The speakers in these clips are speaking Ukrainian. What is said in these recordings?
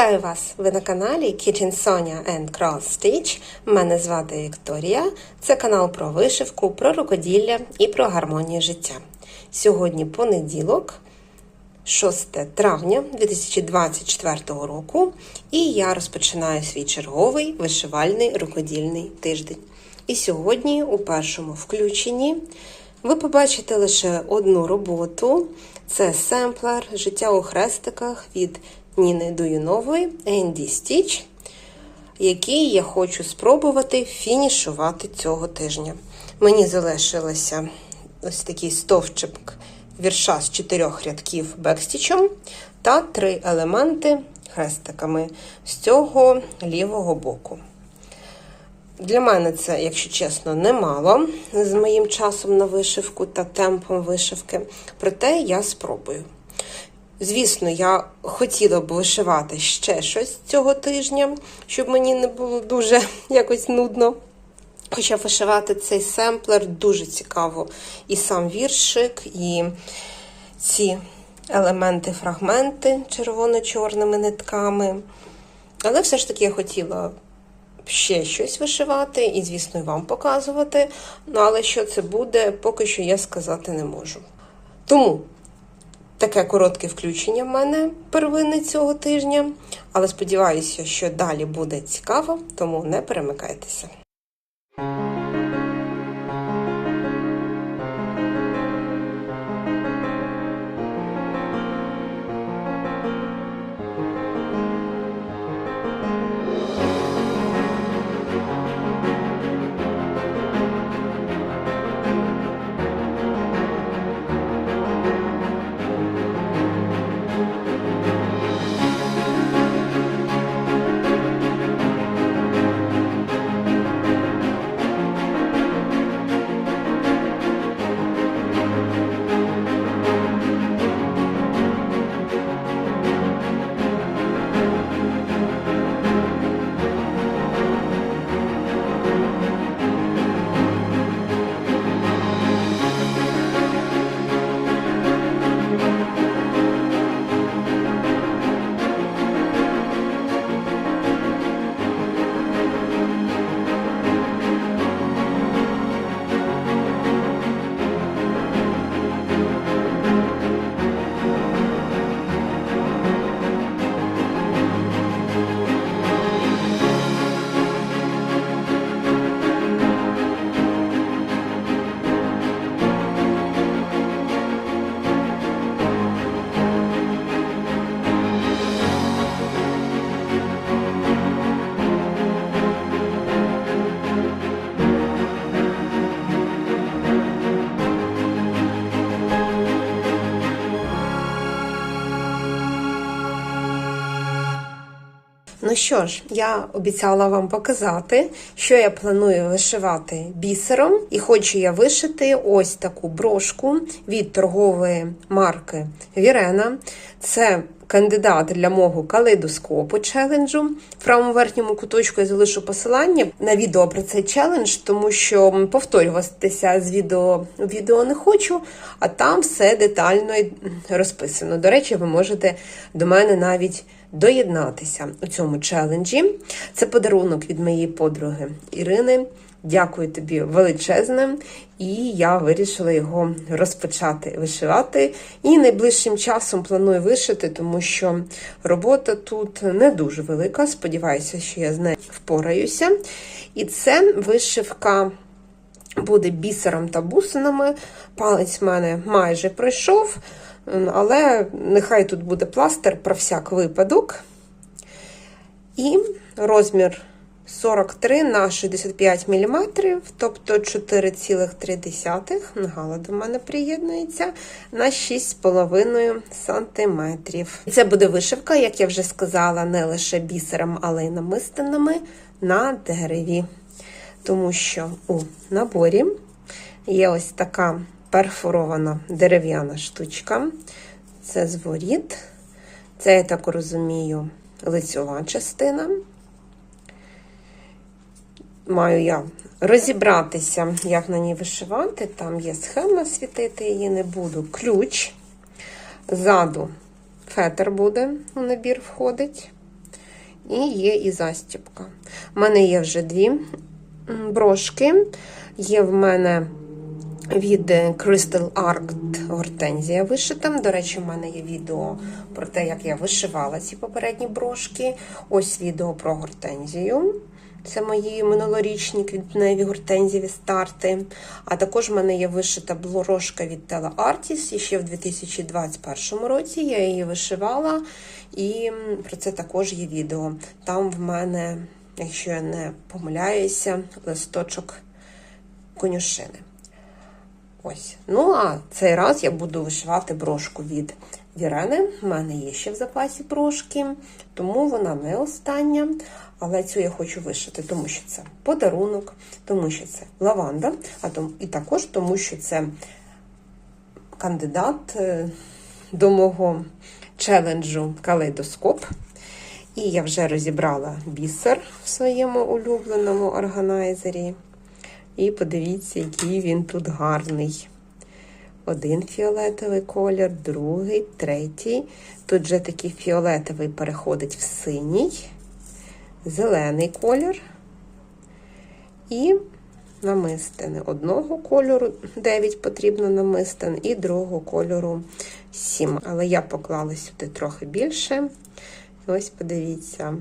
Вітаю вас! Ви на каналі Kitchen Sonia and Cross Stitch. Мене звати Вікторія. Це канал про вишивку, про рукоділля і про гармонію життя. Сьогодні понеділок, 6 травня 2024 року, і я розпочинаю свій черговий вишивальний рукодільний тиждень. І сьогодні, у першому включенні, ви побачите лише одну роботу. Це семплер Життя у хрестиках від Ніни Дуюнової Енді Стіч, який я хочу спробувати фінішувати цього тижня. Мені залишилося ось такий стовпчик вірша з чотирьох рядків бекстічем та три елементи хрестиками з цього лівого боку. Для мене це, якщо чесно, немало з моїм часом на вишивку та темпом вишивки, проте я спробую. Звісно, я хотіла б вишивати ще щось цього тижня, щоб мені не було дуже якось нудно. Хоча вишивати цей семплер дуже цікаво. І сам віршик, і ці елементи, фрагменти червоно-чорними нитками. Але все ж таки я хотіла ще щось вишивати і, звісно, вам показувати. Ну, але що це буде, поки що я сказати не можу. Тому таке коротке включення в мене первинне цього тижня. Але сподіваюся, що далі буде цікаво, тому не перемикайтеся. Ну що ж, я обіцяла вам показати, що я планую вишивати бісером, і хочу я вишити ось таку брошку від торгової марки Вірена. Це кандидат для мого калейдоскопу челенджу. В правому верхньому куточку я залишу посилання на відео про цей челендж, тому що повторюватися з відео відео не хочу, а там все детально розписано. До речі, ви можете до мене навіть доєднатися у цьому челенджі. Це подарунок від моєї подруги Ірини. Дякую тобі величезне, і я вирішила його розпочати вишивати. І найближчим часом планую вишити, тому що робота тут не дуже велика. Сподіваюся, що я з нею впораюся. І це вишивка буде бісером та бусинами. Палець в мене майже пройшов, але нехай тут буде пластир про всяк випадок. І розмір 43 на 65 мм, тобто 4,3 Гала до мене приєднується на 6,5 см. Це буде вишивка, як я вже сказала, не лише бісером, але й намистинами на дереві. Тому що у наборі є ось така перфорована дерев'яна штучка. Це зворіт. Це, я так розумію, лицьова частина маю я розібратися, як на ній вишивати. Там є схема, світити її не буду. Ключ. Ззаду фетр буде, у набір входить. І є і застібка. У мене є вже дві брошки. Є в мене від Crystal Art гортензія вишита. До речі, в мене є відео про те, як я вишивала ці попередні брошки. Ось відео про гортензію. Це мої минулорічні квітневі гортензієві старти. А також в мене є вишита брошка від Tela Artis. І ще в 2021 році я її вишивала, і про це також є відео. Там в мене, якщо я не помиляюся, листочок конюшини. Ось. Ну, а цей раз я буду вишивати брошку від Вірени. У мене є ще в запасі брошки, тому вона не остання. Але цю я хочу вишити, тому що це подарунок, тому що це лаванда, а тому, і також тому, що це кандидат е, до мого челенджу калейдоскоп. І я вже розібрала бісер в своєму улюбленому органайзері. І подивіться, який він тут гарний. Один фіолетовий колір, другий, третій. Тут вже такий фіолетовий переходить в синій, зелений колір і намистини. Одного кольору 9 потрібно намистин, і другого кольору 7. Але я поклала сюди трохи більше. Ось подивіться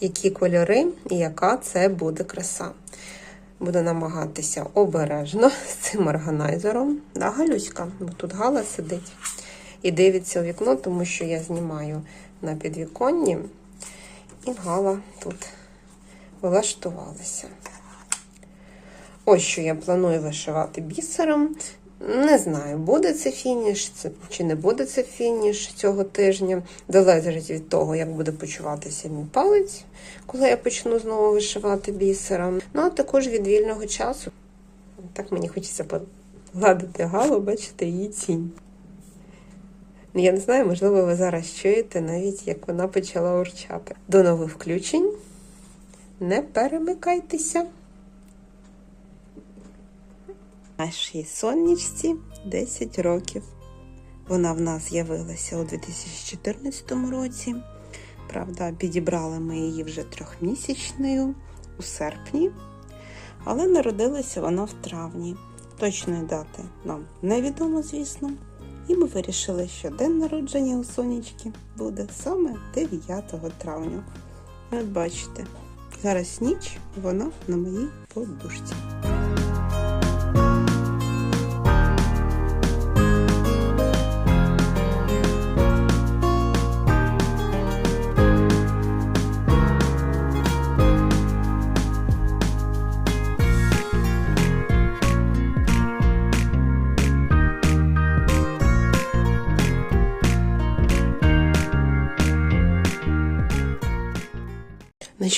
які кольори і яка це буде краса. Буду намагатися обережно з цим органайзером. Да, Галюська, бо тут Гала сидить і дивиться у вікно, тому що я знімаю на підвіконні, і Гала тут влаштувалася. Ось що я планую вишивати бісером. Не знаю, буде це фініш чи не буде це фініш цього тижня. Залежить від того, як буде почуватися мій палець, коли я почну знову вишивати бісером. Ну, а також від вільного часу. Так мені хочеться погладити галу, бачите, її тінь. Ну, Я не знаю, можливо, ви зараз чуєте навіть, як вона почала урчати. До нових включень. Не перемикайтеся. Нашій соннічці 10 років. Вона в нас з'явилася у 2014 році. Правда, підібрали ми її вже трьохмісячною у серпні, але народилася вона в травні. Точної дати нам невідомо, звісно. І ми вирішили, що день народження у сонечки буде саме 9 травня. От бачите, зараз ніч, вона на моїй подушці.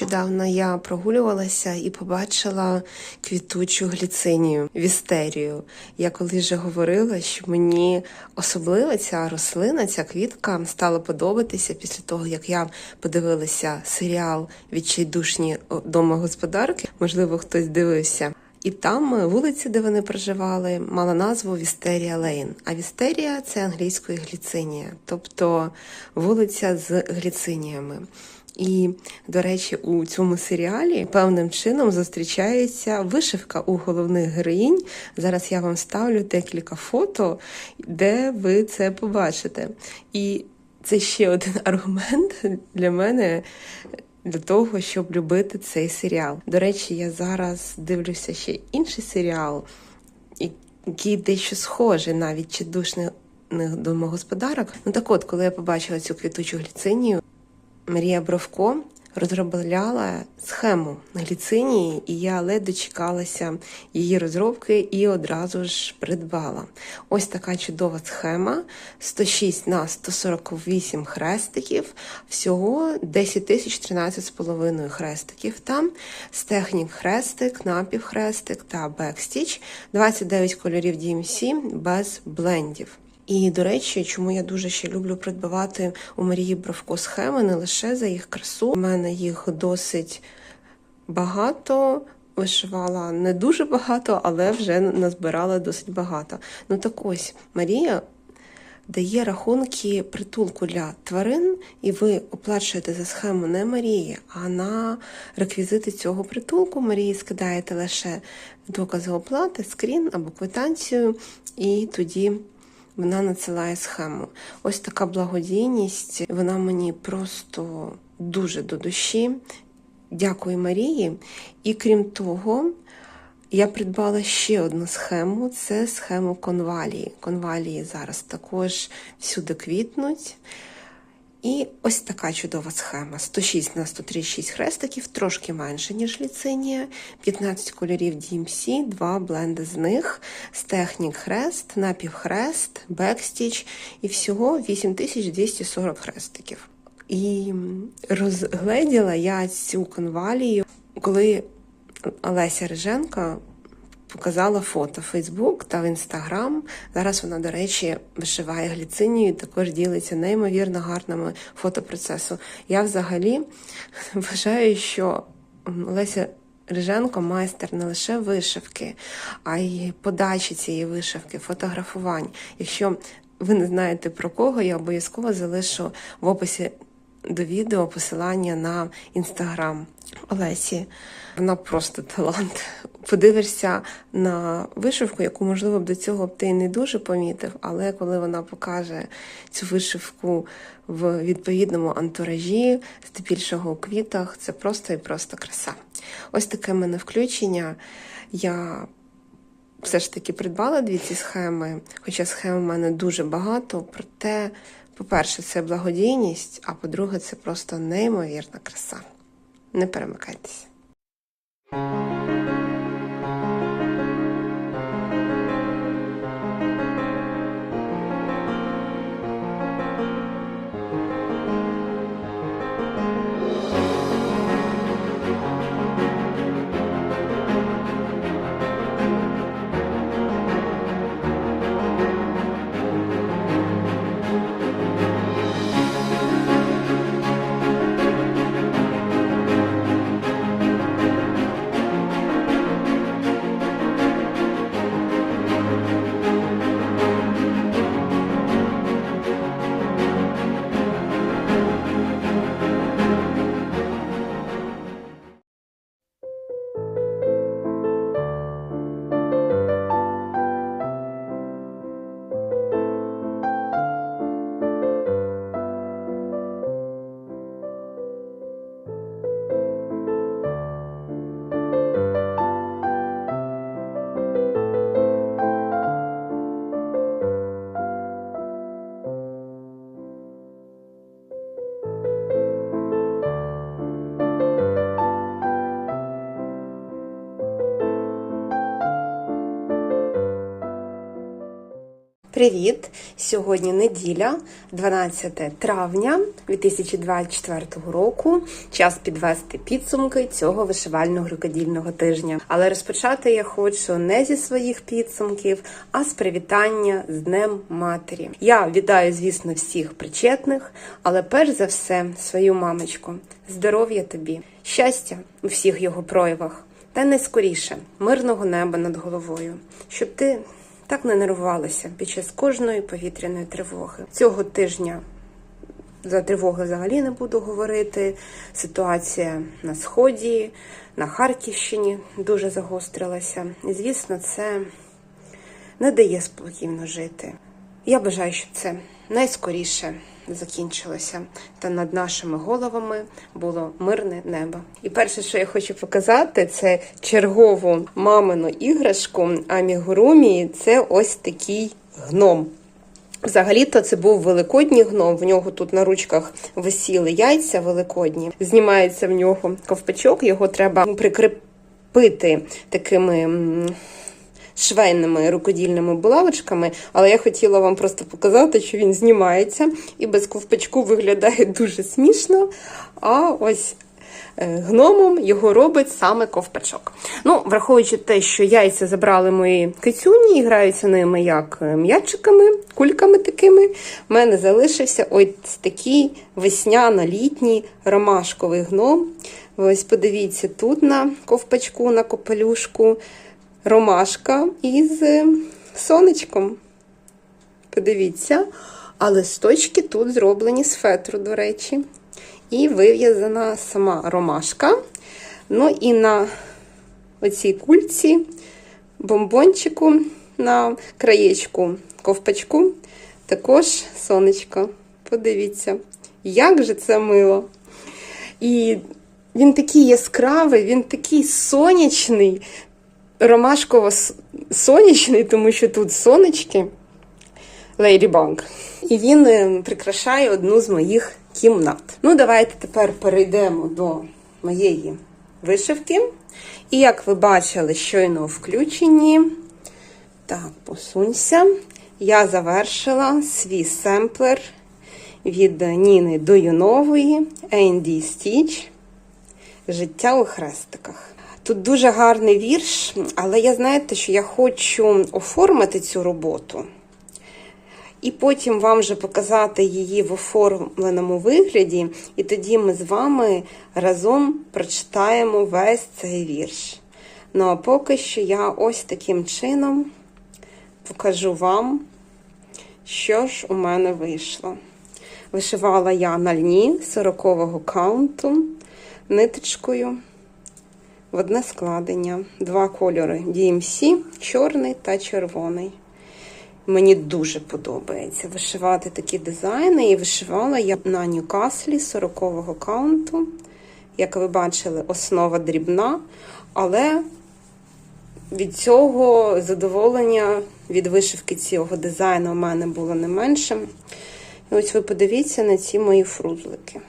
Нещодавно я прогулювалася і побачила квітучу гліцинію, вістерію. Я колись вже говорила, що мені особливо ця рослина, ця квітка стала подобатися після того, як я подивилася серіал Відчайдушні домогосподарки. Можливо, хтось дивився. І там вулиця, де вони проживали, мала назву Вістерія Лейн. А Вістерія це англійською гліцинія, тобто вулиця з гліциніями. І, до речі, у цьому серіалі певним чином зустрічається вишивка у головних героїнь. Зараз я вам ставлю декілька фото, де ви це побачите. І це ще один аргумент для мене. Для того, щоб любити цей серіал. До речі, я зараз дивлюся ще інший серіал, який дещо схожий навіть чи домогосподарок. Ну так от, коли я побачила цю квітучу гліцинію, Марія Бровко розробляла схему гліцинії, і я ледь дочекалася її розробки і одразу ж придбала. Ось така чудова схема: 106 на 148 хрестиків, всього 10 тисяч 13 з половиною хрестиків. Там з технік хрестик, напівхрестик та бекстіч, 29 кольорів DMC без блендів. І, до речі, чому я дуже ще люблю придбавати у Марії Бровко схеми не лише за їх красу. У мене їх досить багато. Вишивала не дуже багато, але вже назбирала досить багато. Ну так ось Марія дає рахунки притулку для тварин, і ви оплачуєте за схему не Марії, а на реквізити цього притулку. Марії скидаєте лише докази оплати, скрін або квитанцію, і тоді вона надсилає схему. Ось така благодійність, вона мені просто дуже до душі. Дякую Марії. І крім того, я придбала ще одну схему це схему конвалії. Конвалії зараз також всюди квітнуть. І ось така чудова схема: 106 на 136 хрестиків, трошки менше, ніж ліцинія, 15 кольорів DMC, два бленди з них, з технік хрест, напівхрест, бекстіч. І всього 8240 хрестиків. І розгледіла я цю конвалію, коли Олеся Риженка показала фото в Фейсбук та в Інстаграм. Зараз вона, до речі, вишиває гліцинію також ділиться неймовірно гарними фотопроцесу. Я взагалі вважаю, що Олеся Риженко майстер не лише вишивки, а й подачі цієї вишивки, фотографувань. Якщо ви не знаєте про кого, я обов'язково залишу в описі до відео посилання на інстаграм Олесі. Вона просто талант. Подивишся на вишивку, яку, можливо, б до цього б ти і не дуже помітив, але коли вона покаже цю вишивку в відповідному антуражі, здебільшого у квітах, це просто і просто краса. Ось таке в мене включення. Я все ж таки придбала дві ці схеми, хоча схем у мене дуже багато, проте. По-перше, це благодійність, а по-друге, це просто неймовірна краса. Не перемикайтеся. Привіт! Сьогодні неділя, 12 травня 2024 року. Час підвести підсумки цього вишивального рукодільного тижня. Але розпочати я хочу не зі своїх підсумків, а з привітання з Днем Матері. Я вітаю, звісно, всіх причетних, але перш за все свою мамочку. Здоров'я тобі, щастя у всіх його проявах, та найскоріше мирного неба над головою, щоб ти так не нервувалася під час кожної повітряної тривоги. Цього тижня за тривоги взагалі не буду говорити. Ситуація на сході, на Харківщині дуже загострилася. І, звісно, це не дає спокійно жити. Я бажаю, щоб це найскоріше закінчилося, та над нашими головами було мирне небо. І перше, що я хочу показати, це чергову мамину іграшку Амігурумі. Це ось такий гном. Взагалі-то це був великодній гном. В нього тут на ручках висіли яйця великодні. Знімається в нього ковпачок, його треба прикріпити такими швейними рукодільними булавочками, але я хотіла вам просто показати, що він знімається і без ковпачку виглядає дуже смішно. А ось е, гномом його робить саме ковпачок. Ну, Враховуючи те, що яйця забрали мої кицюні і граються ними як е, м'ячиками, кульками такими, в мене залишився ось такий весняно-літній ромашковий гном. Ось подивіться, тут на ковпачку, на копелюшку ромашка із сонечком. Подивіться, а листочки тут зроблені з фетру, до речі. І вив'язана сама ромашка. Ну і на оцій кульці, бомбончику на краєчку ковпачку також сонечко. Подивіться, як же це мило. І він такий яскравий, він такий сонячний, ромашково-сонячний, тому що тут сонечки. Ladybug. І він е, прикрашає одну з моїх кімнат. Ну, давайте тепер перейдемо до моєї вишивки. І як ви бачили, щойно включені. Так, посунься. Я завершила свій семплер від Ніни Доюнової A&D Stitch Життя у хрестиках. Тут дуже гарний вірш, але я знаєте, що я хочу оформити цю роботу. І потім вам вже показати її в оформленому вигляді, і тоді ми з вами разом прочитаємо весь цей вірш. Ну а поки що я ось таким чином покажу вам, що ж у мене вийшло. Вишивала я на льні 40-го каунту ниточкою в одне складення. Два кольори DMC, чорний та червоний. Мені дуже подобається вишивати такі дизайни. І вишивала я на Ньюкаслі 40-го каунту. Як ви бачили, основа дрібна, але від цього задоволення від вишивки цього дизайну у мене було не меншим. І ось ви подивіться на ці мої фрузлики.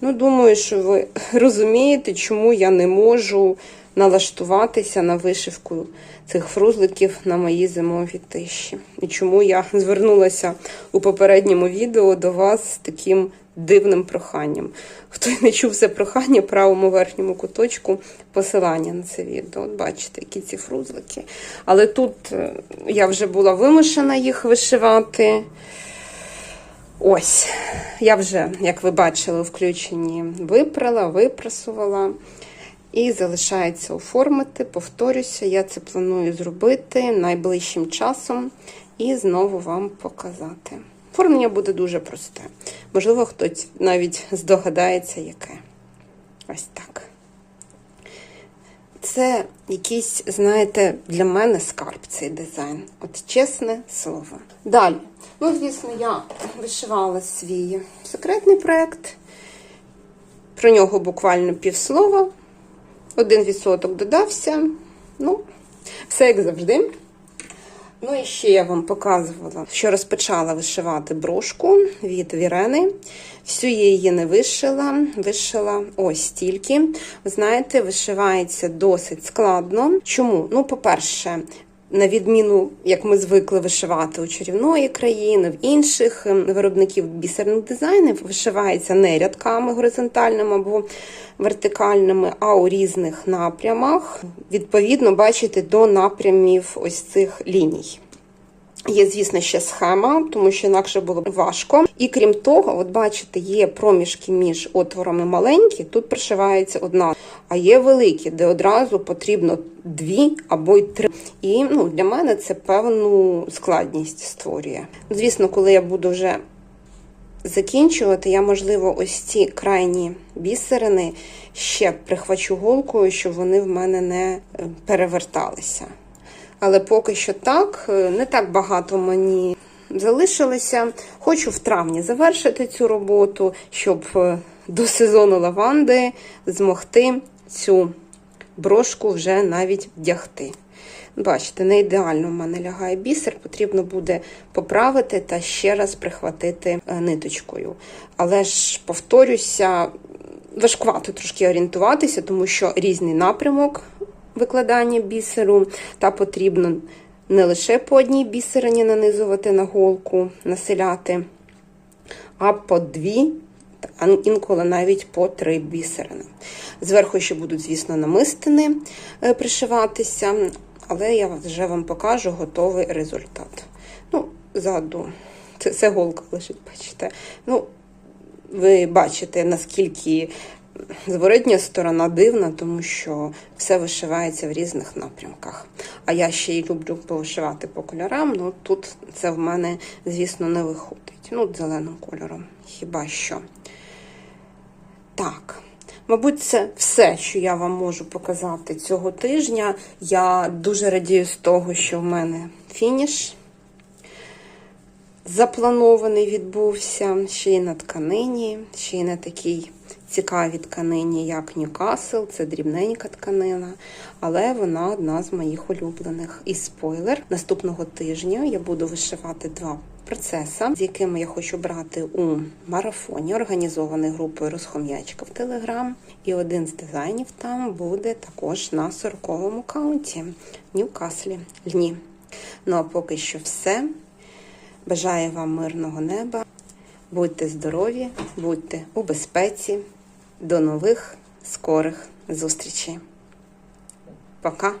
Ну, думаю, що ви розумієте, чому я не можу налаштуватися на вишивку цих фрузликів на мої зимові тиші. І чому я звернулася у попередньому відео до вас з таким дивним проханням. Хто не чув це прохання, правому верхньому куточку посилання на це відео. От бачите, які ці фрузлики. Але тут е, я вже була вимушена їх вишивати. Ось, я вже, як ви бачили, у включенні випрала, випрасувала. І залишається оформити. Повторюся, я це планую зробити найближчим часом і знову вам показати. Оформлення буде дуже просте. Можливо, хтось навіть здогадається, яке. Ось так. Це якийсь, знаєте, для мене скарб цей дизайн. От чесне слово. Далі. Ну, звісно, я вишивала свій секретний проєкт. Про нього буквально півслова. Один відсоток додався. Ну, все як завжди. Ну і ще я вам показувала, що розпочала вишивати брошку від Вірени. Всю я її не вишила, вишила ось тільки. Ви знаєте, вишивається досить складно. Чому? Ну, по-перше, на відміну, як ми звикли вишивати у чарівної країни, в інших ем, виробників бісерних дизайнів, вишивається не рядками горизонтальними або вертикальними, а у різних напрямах. Відповідно, бачите, до напрямів ось цих ліній. Є, звісно, ще схема, тому що інакше було б важко. І крім того, от бачите, є проміжки між отворами маленькі, тут пришивається одна, а є великі, де одразу потрібно дві або й три. І ну, для мене це певну складність створює. Звісно, коли я буду вже закінчувати, я, можливо, ось ці крайні бісерини ще прихвачу голкою, щоб вони в мене не е, переверталися. Але поки що так, е, не так багато мені залишилося. Хочу в травні завершити цю роботу, щоб е, до сезону лаванди змогти цю брошку вже навіть вдягти. Бачите, не ідеально в мене лягає бісер, потрібно буде поправити та ще раз прихватити е, ниточкою. Але ж, повторюся, важкувато трошки орієнтуватися, тому що різний напрямок викладання бісеру, та потрібно не лише по одній бісерині нанизувати на голку, населяти, а по дві, інколи навіть по три бісерини. Зверху ще будуть, звісно, намистини е, пришиватися, але я вже вам покажу готовий результат. Ну, ззаду, це, це голка лежить, бачите. Ну, ви бачите, наскільки Зворотня сторона дивна, тому що все вишивається в різних напрямках. А я ще й люблю повишивати по кольорам. Ну тут це в мене, звісно, не виходить. Ну, зеленим кольором, хіба що. Так. Мабуть, це все, що я вам можу показати цього тижня. Я дуже радію з того, що в мене фініш запланований відбувся ще й на тканині, ще й на такій цікавій тканині, як Ньюкасл. Це дрібненька тканина, але вона одна з моїх улюблених. І спойлер, наступного тижня я буду вишивати два процеси, з якими я хочу брати у марафоні, організований групою Розхом'ячка в Телеграм. І один з дизайнів там буде також на 40-му каунті Ньюкаслі Льні. Ну а поки що все. Бажаю вам мирного неба. Будьте здорові, будьте у безпеці. До нових скорих зустрічей. Пока!